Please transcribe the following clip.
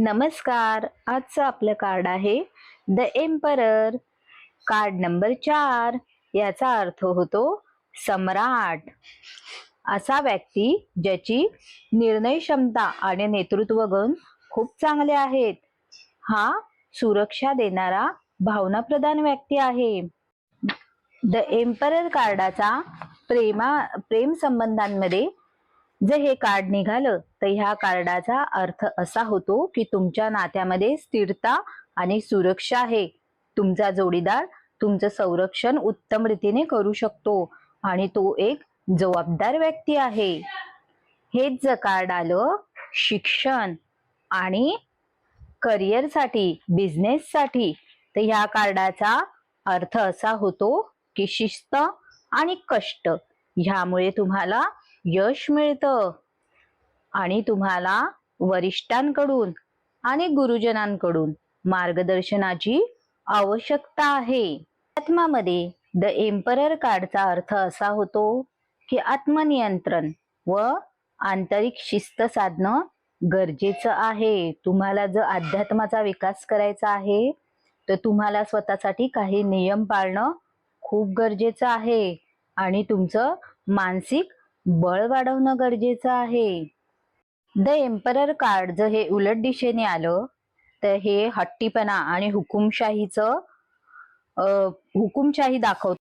नमस्कार. आजचं आपलं कार्ड आहे द एम्परर कार्ड नंबर चार. याचा अर्थ होतो सम्राट. असा व्यक्ती ज्याची निर्णय क्षमता आणि नेतृत्व गुण खूप चांगले आहेत. हा सुरक्षा देणारा भावनाप्रधान व्यक्ती आहे. द एम्परर कार्डाचा प्रेमा प्रेम संबंधांमध्ये जर हे कार्ड निघालं तर ह्या कार्डाचा अर्थ असा होतो की तुमच्या नात्यामध्ये स्थिरता आणि सुरक्षा आहे. तुमचा जोडीदार तुमचं संरक्षण उत्तम रीतीने करू शकतो आणि तो एक जबाबदार व्यक्ती आहे. हेच जर कार्ड आलं शिक्षण आणि करिअरसाठी बिझनेससाठी तर ह्या कार्डाचा अर्थ असा होतो की शिस्त आणि कष्ट. ह्यामुळे तुम्हाला यश मिळतं. आणि तुम्हाला वरिष्ठांकडून आणि गुरुजनांकडून मार्गदर्शनाची आवश्यकता आहे. आत्मामध्ये द एम्परर कार्डचा अर्थ असा होतो की आत्मनियंत्रण व आंतरिक शिस्त साधणं गरजेचं आहे. तुम्हाला जर अध्यात्माचा विकास करायचा आहे तर तुम्हाला स्वतःसाठी काही नियम पाळणं खूप गरजेचं आहे. आणि तुमचं मानसिक बळ वाढवणं गरजेचं आहे. द एम्परर कार्ड जर हे उलट दिशेने आलं तर हे हट्टीपणा आणि हुकुमशाहीचं हुकुमशाही दाखवत.